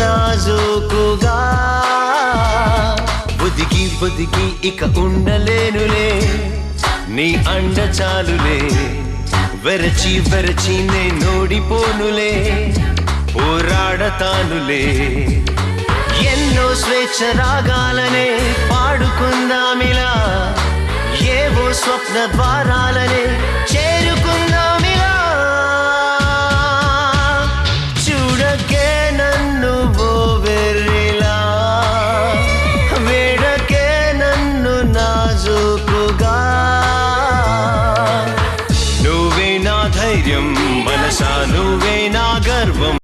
నాజూకుగా. బుదిగి బుదిగి ఇక ఉండలేనులే. నీ అండ చాలులే. వెరచి వెరచి నోడిపోనులే. పోరాడతానులే. ఎన్నో స్వేచ్ఛ రాగాలనే పాడుకుందామిలా. ఏవో స్వప్న ద్వారాలనే నా ధైర్యం మనసా నువ్వే నా గర్వం.